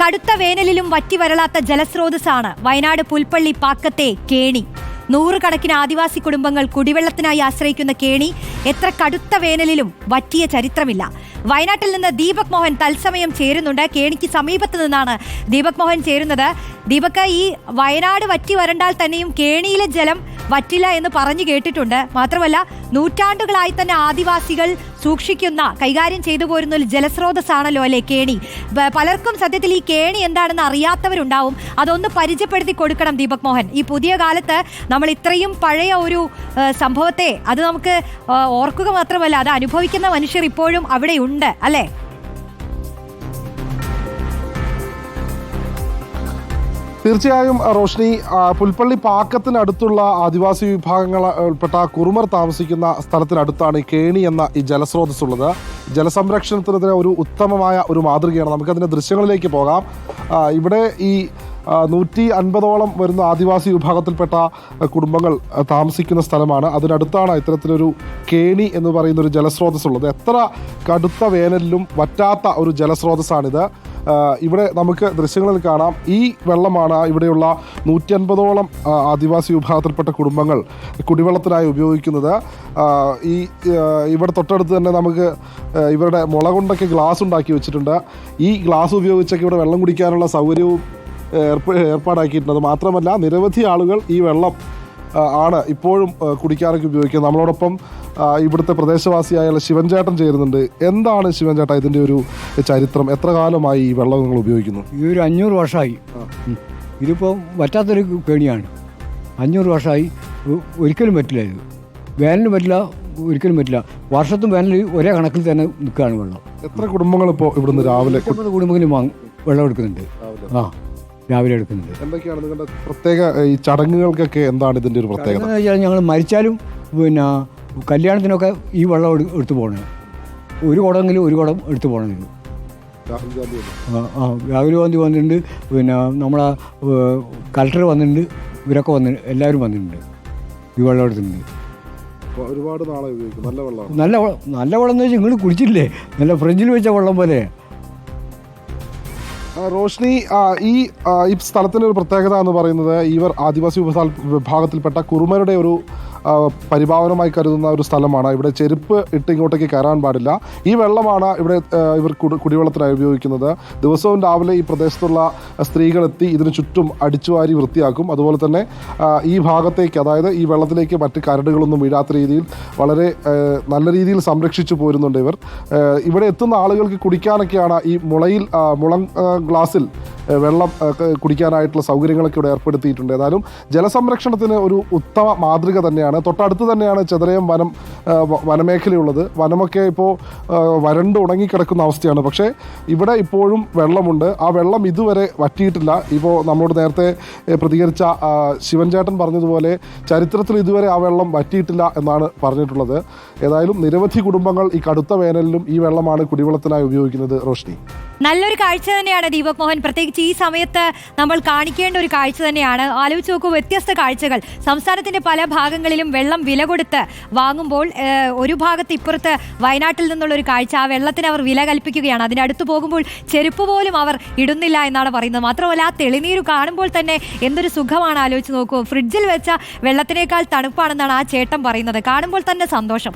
കടുത്ത വേനലിലും വറ്റി വരളാത്ത ജലസ്രോതസ്സാണ് വയനാട് പുൽപ്പള്ളി പാക്കത്തെ കേണി. നൂറുകണക്കിന് ആദിവാസി കുടുംബങ്ങൾ കുടിവെള്ളത്തിനായി ആശ്രയിക്കുന്ന കേണി എത്ര കടുത്ത വേനലിലും വറ്റിയ ചരിത്രമില്ല. വയനാട്ടിൽ നിന്ന് ദീപക് മോഹൻ തത്സമയം ചേരുന്നുണ്ട്. കേണിക്ക് സമീപത്ത് നിന്നാണ് ദീപക് മോഹൻ ചേരുന്നത്. ദീപക് ഈ വയനാട് വറ്റി വരണ്ടാൽ തന്നെയും കേണിയിലെ ജലം വറ്റില്ല എന്ന് പറഞ്ഞു കേട്ടിട്ടുണ്ട്. മാത്രമല്ല നൂറ്റാണ്ടുകളായി തന്നെ ആദിവാസികൾ സൂക്ഷിക്കുന്ന കൈകാര്യം ചെയ്തു പോരുന്ന ഒരു ജലസ്രോതസ്സാണല്ലോ അല്ലെ കേണി? പലർക്കും സത്യത്തിൽ ഈ കേണി എന്താണെന്ന് അറിയാത്തവരുണ്ടാവും. അതൊന്ന് പരിചയപ്പെടുത്തി കൊടുക്കണം ദീപക് മോഹൻ. ഈ പുതിയ കാലത്ത് നമ്മൾ ഇത്രയും പഴയ ഒരു സംഭവത്തെ അത് നമുക്ക് ഓർക്കുക മാത്രമല്ല അത് അനുഭവിക്കുന്ന മനുഷ്യർ ഇപ്പോഴും അവിടെ ഉണ്ട് അല്ലേ? തീർച്ചയായും റോഷ്നി പുൽപ്പള്ളി പാക്കത്തിനടുത്തുള്ള ആദിവാസി വിഭാഗങ്ങൾ ഉൾപ്പെട്ട കുറുമർ താമസിക്കുന്ന സ്ഥലത്തിനടുത്താണ് കേണി എന്ന ഈ ജലസ്രോതസ് ഉള്ളത് ജലസംരക്ഷണത്തിന് ഒരു ഉത്തമമായ ഒരു മാതൃകയാണ്. നമുക്കതിന്റെ ദൃശ്യങ്ങളിലേക്ക് പോകാം. ഇവിടെ ഈ നൂറ്റി അൻപതോളം വരുന്ന ആദിവാസി വിഭാഗത്തിൽപ്പെട്ട കുടുംബങ്ങൾ താമസിക്കുന്ന സ്ഥലമാണ്. അതിനടുത്താണ് ഇത്തരത്തിലൊരു കേണി എന്ന് പറയുന്ന ഒരു ജലസ്രോതസ് ഉള്ളത് എത്ര കടുത്ത വേനലിലും വറ്റാത്ത ഒരു ജലസ്രോതസ്സാണിത്. ഇവിടെ നമുക്ക് ദൃശ്യങ്ങളിൽ കാണാം. ഈ വെള്ളമാണ് ഇവിടെയുള്ള നൂറ്റി അൻപതോളം ആദിവാസി വിഭാഗത്തിൽപ്പെട്ട കുടുംബങ്ങൾ കുടിവെള്ളത്തിനായി ഉപയോഗിക്കുന്നത്. ഈ ഇവിടെ തൊട്ടടുത്ത് തന്നെ നമുക്ക് ഇവരുടെ മുളകൊണ്ടൊക്കെ ഗ്ലാസ് ഉണ്ടാക്കി വെച്ചിട്ടുണ്ട്. ഈ ഗ്ലാസ് ഉപയോഗിച്ചൊക്കെ ഇവിടെ വെള്ളം കുടിക്കാനുള്ള സൗകര്യവും ഏർപ്പാടാക്കിയിട്ടുണ്ട് അത് മാത്രമല്ല നിരവധി ആളുകൾ ഈ വെള്ളം ആണ് ഇപ്പോഴും കുടിക്കാനൊക്കെ ഉപയോഗിക്കുന്നത്. നമ്മളോടൊപ്പം ഇവിടുത്തെ പ്രദേശവാസിയായ ശിവൻചേട്ടൻ ചേരുന്നുണ്ട്. എന്താണ് ശിവൻചേട്ട ഇതിന്റെ ഒരു ചരിത്രം? എത്ര കാലമായി ഈ വെള്ളം നിങ്ങൾ ഉപയോഗിക്കുന്നു? ഈ ഒരു അഞ്ഞൂറ് വർഷമായി. ഇതിപ്പോൾ പറ്റാത്തൊരു പേടിയാണ്. അഞ്ഞൂറ് വർഷമായി. ഒരിക്കലും പറ്റില്ല ഇത്. വേനലിന് പറ്റില്ല ഒരിക്കലും പറ്റില്ല. വർഷത്തും വേനൽ ഒരേ കണക്കിൽ തന്നെ നിൽക്കുകയാണ് വെള്ളം. എത്ര കുടുംബങ്ങൾ ഇപ്പോൾ ഇവിടുന്ന് രാവിലെ കുടുംബങ്ങളിൽ വെള്ളം എടുക്കുന്നുണ്ട്. ആ. രാവിലെ എടുക്കുന്നുണ്ട് എന്തൊക്കെയാണ് നിങ്ങളുടെ പ്രത്യേക ഈ ചടങ്ങുകൾക്കൊക്കെ എന്താണ് ഇതിന്റെ ഒരു പ്രത്യേകത? എന്ന് വെച്ചാൽ ഞങ്ങൾ മരിച്ചാലും പിന്നെ കല്യാണത്തിനൊക്കെ ഈ വെള്ളം എടു- എടുത്തു പോകണം. ഒരു കുടമെങ്കിലും ഒരു കുടം എടുത്തു പോകണം രാഹുൽ ഗാന്ധി അല്ലേ? ആ, ആ രാഹുൽ ഗാന്ധി വന്നിട്ടുണ്ട്. പിന്നെ നമ്മളെ കലക്ടർ വന്നിട്ടുണ്ട്. ഇവരൊക്കെ വന്നിട്ടുണ്ട് എല്ലാവരും വന്നിട്ടുണ്ട്. ഈ വെള്ളം എടുത്തിട്ടുണ്ട്. അപ്പോൾ ഒരുപാട് നാളെ ഉപയോഗിക്കും നല്ല വെള്ളമാണ്. നല്ല വെള്ളം നല്ല വെള്ളം എന്ന് വെച്ചാൽ നിങ്ങൾ കുടിച്ചില്ലേ നല്ല ഫ്രിഡ്ജിൽ വെച്ച വെള്ളം പോലെ. റോഷ്നി ഈ ഈ സ്ഥലത്തിന്റെ ഒരു പ്രത്യേകത എന്ന് പറയുന്നത് ഇവർ ആദിവാസി വിഭാ- വിഭാഗത്തിൽപ്പെട്ട കുറുമരുടെ ഒരു ആ, പരിപാവനമായി കരുതുന്ന ഒരു സ്ഥലമാണ്. ഇവിടെ ചെരുപ്പ് ഇട്ട് ഇങ്ങോട്ടേക്ക് കയറാൻ പാടില്ല. ഈ വെള്ളമാണ് ഇവിടെ ഇവർ കുടിവെള്ളത്തിനായി ഉപയോഗിക്കുന്നത്. ദിവസവും രാവിലെ ഈ പ്രദേശത്തുള്ള സ്ത്രീകളെത്തി ഇതിന് ചുറ്റും അടിച്ചുവാരി വൃത്തിയാക്കും. അതുപോലെ തന്നെ ഈ ഭാഗത്തേക്ക് അതായത് ഈ വെള്ളത്തിലേക്ക് മറ്റ് കരടുകളൊന്നും വീഴാത്ത രീതിയിൽ വളരെ നല്ല രീതിയിൽ സംരക്ഷിച്ചു പോരുന്നുണ്ട് ഇവർ. ഇവിടെ എത്തുന്ന ആളുകൾക്ക് കുടിക്കാനൊക്കെയാണ് ഈ മുളയിൽ മുളം ഗ്ലാസ്സിൽ വെള്ളം കുടിക്കാനായിട്ടുള്ള സൗകര്യങ്ങളൊക്കെ ഇവിടെ ഏർപ്പെടുത്തിയിട്ടുണ്ട്. ഏതായാലും ജലസംരക്ഷണത്തിന് ഒരു ഉത്തമ മാതൃക തന്നെയാണ്. തൊട്ടടുത്ത് തന്നെയാണ് ചെതരയം വനം വനമേഖലയുള്ളത്. വനമൊക്കെ ഇപ്പോൾ വരണ്ട് ഉണങ്ങിക്കിടക്കുന്ന അവസ്ഥയാണ്. പക്ഷേ ഇവിടെ ഇപ്പോഴും വെള്ളമുണ്ട്. ആ വെള്ളം ഇതുവരെ വറ്റിയിട്ടില്ല. ഇപ്പോൾ നമ്മളോട് നേരത്തെ പ്രതികരിച്ച ശിവൻചേട്ടൻ പറഞ്ഞതുപോലെ ചരിത്രത്തിൽ ഇതുവരെ ആ വെള്ളം വറ്റിയിട്ടില്ല എന്നാണ് പറഞ്ഞിട്ടുള്ളത്. ഏതായാലും നിരവധി കുടുംബങ്ങൾ ഈ കടുത്ത വേനലിലും ഈ വെള്ളമാണ് കുടിവെള്ളത്തിനായി ഉപയോഗിക്കുന്നത്. റോഷ്നി. നല്ലൊരു കാഴ്ച തന്നെയാണ് ദീപക് മോഹൻ പ്രത്യേകിച്ച് ഈ സമയത്ത് നമ്മൾ കാണിക്കേണ്ട ഒരു കാഴ്ച തന്നെയാണ്. ആലോചിച്ച് നോക്കൂ വ്യത്യസ്ത കാഴ്ചകൾ. സംസ്ഥാനത്തിന്റെ പല ഭാഗങ്ങളിലും വെള്ളം വില കൊടുത്ത് വാങ്ങുമ്പോൾ ഒരു ഭാഗത്ത് ഇപ്പുറത്ത് വയനാട്ടിൽ നിന്നുള്ള ഒരു കാഴ്ച ആ വെള്ളത്തിന് അവർ വില കൽപ്പിക്കുകയാണ്. അതിനടുത്ത് പോകുമ്പോൾ ചെരുപ്പ് പോലും അവർ ഇടുന്നില്ല എന്നാണ് പറയുന്നത്. മാത്രമല്ല ആ തെളിനീര് കാണുമ്പോൾ തന്നെ എന്തൊരു സുഖമാണ് ആലോചിച്ച് നോക്കൂ. ഫ്രിഡ്ജിൽ വെച്ച വെള്ളത്തിനേക്കാൾ തണുപ്പാണെന്നാണ് ആ ചേട്ടൻ പറയുന്നത്. കാണുമ്പോൾ തന്നെ സന്തോഷം.